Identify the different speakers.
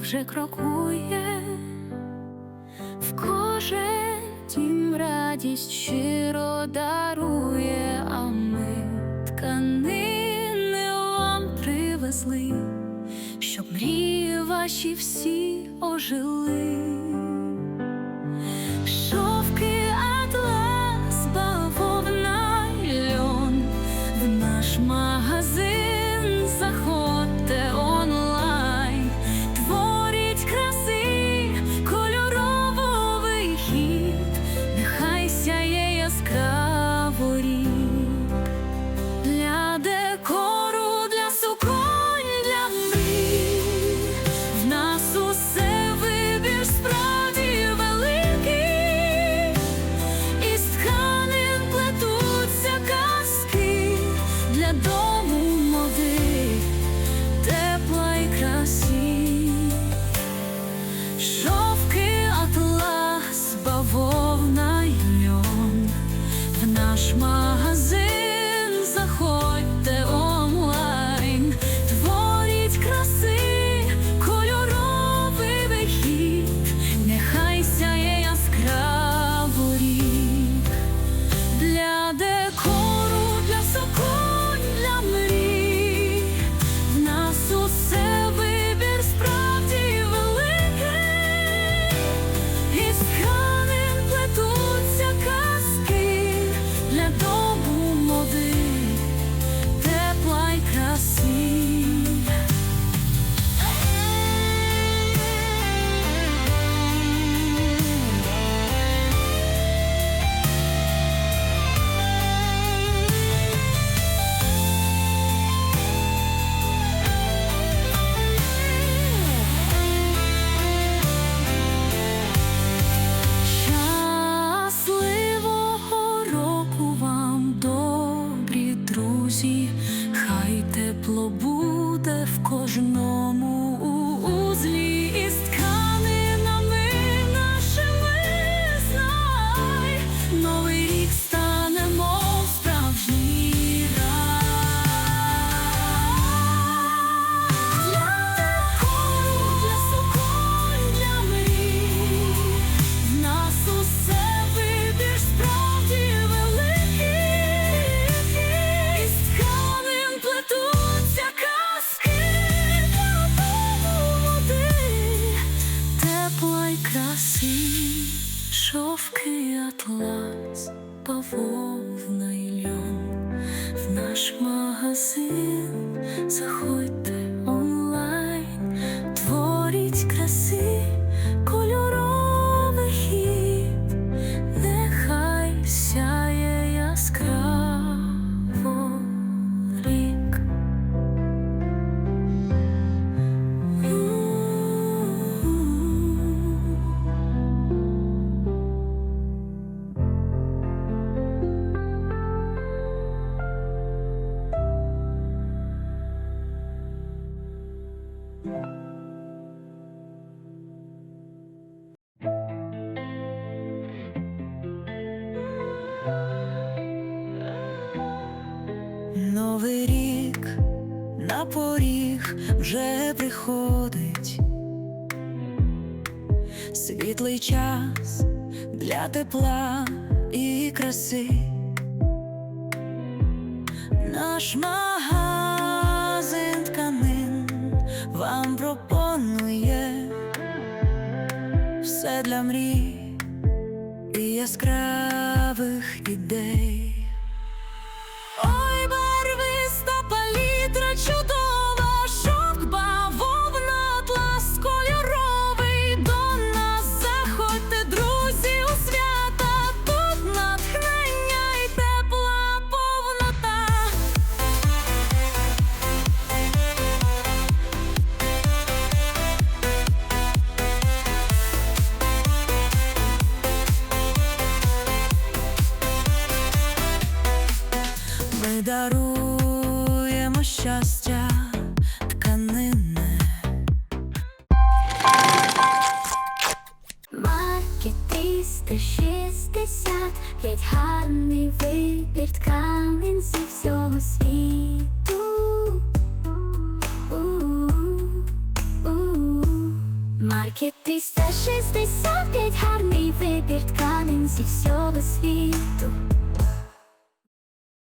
Speaker 1: вже крокує, в кожен дім радість щиро дарує, а ми тканини вам привезли, щоб мрії ваші всі ожили. Тепло буде в кожному шовки, атлас, бавовна й льон в наш магазин заходьте
Speaker 2: Новий рік на поріг вже приходить, світлий час для тепла і краси. Наш магазин тканин вам пропонує все для мрій і яскравих ідей. Даруємо щастя тканинне.
Speaker 1: Маркет 360, п'ять гарний вибір тканин зі всього світу. У-у-у.
Speaker 3: Маркет 365 гарний вибір тканин зі всього світу.